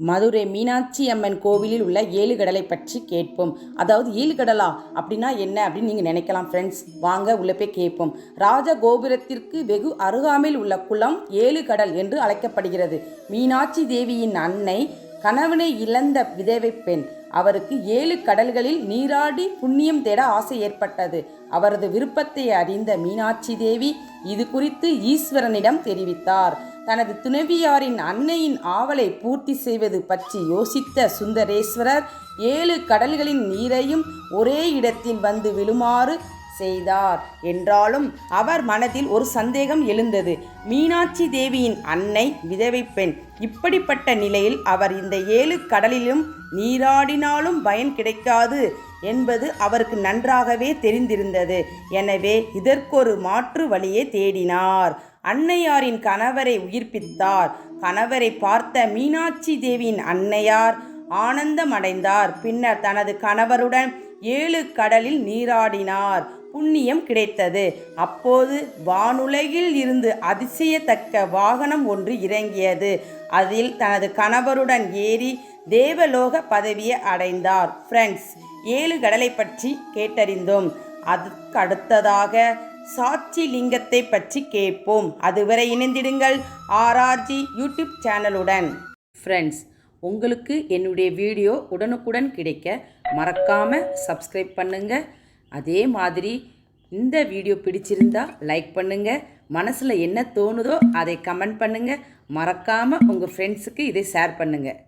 மதுரை மீனாட்சி அம்மன் கோவிலில் உள்ள ஏழு கடலை பற்றி கேட்போம். அதாவது ஏழு கடலா? அப்படின்னா என்ன? அப்படின்னு நீங்கள் நினைக்கலாம் ஃப்ரெண்ட்ஸ் வாங்க உள்ளே போய் கேட்போம். ராஜ கோபுரத்திற்கு வெகு அருகாமையில் உள்ள குளம் ஏழு கடல் என்று அழைக்கப்படுகிறது. மீனாட்சி தேவியின் அன்னை கணவனை இழந்த விதவை பெண். அவருக்கு ஏழு கடல்களில் நீராடி புண்ணியம் தேட ஆசை ஏற்பட்டது. அவரது விருப்பத்தை அறிந்த மீனாட்சி தேவி இது குறித்து ஈஸ்வரனிடம் தெரிவித்தார். தனது துணைவியாரின் அன்னையின் ஆவலை பூர்த்தி செய்வது பற்றி யோசித்த சுந்தரேஸ்வரர் ஏழு கடல்களின் நீரையும் ஒரே இடத்தில் வந்து விழுமாறு செய்தார். என்றாலும் அவர் மனதில் ஒரு சந்தேகம் எழுந்தது. மீனாட்சி தேவியின் அன்னை விதவை பெண். இப்படிப்பட்ட நிலையில் அவர் இந்த ஏழு கடலிலும் நீராடினாலும் பயன் கிடைக்காது என்பது அவருக்கு நன்றாகவே தெரிந்திருந்தது. எனவே இதற்கொரு மாற்று வழியை தேடினார். அன்னையாரின் கணவரை உயிர்ப்பித்தார். கணவரை பார்த்த மீனாட்சி தேவியின் அன்னையார் ஆனந்தமடைந்தார். பின்னர் தனது கணவருடன் ஏழு கடலில் நீராடினார். புண்ணியம் கிடைத்தது. அப்போது வானுலகில் இருந்து அதிசயத்தக்க வாகனம் ஒன்று இறங்கியது. அதில் தனது கணவருடன் ஏறி தேவலோக பதவியை அடைந்தார். ஃப்ரெண்ட்ஸ் ஏழு கடலை பற்றி கேட்டறிந்தோம். அதுக்கு அடுத்ததாக சாட்சி லிங்கத்தை பற்றி கேட்போம். அதுவரை இணைந்திடுங்கள். ஆர்ஆர்ஜி யூடியூப் சேனலுடன். ஃப்ரெண்ட்ஸ் உங்களுக்கு என்னுடைய வீடியோ உடனுக்குடன் கிடைக்க மறக்காமல் சப்ஸ்கிரைப் பண்ணுங்கள் அதே மாதிரி இந்த வீடியோ பிடிச்சிருந்தா லைக் பண்ணுங்கள் மனசில் என்ன தோணுதோ அதை கமெண்ட் பண்ணுங்கள் மறக்காமல் உங்கள் ஃப்ரெண்ட்ஸுக்கு இதை ஷேர் பண்ணுங்கள்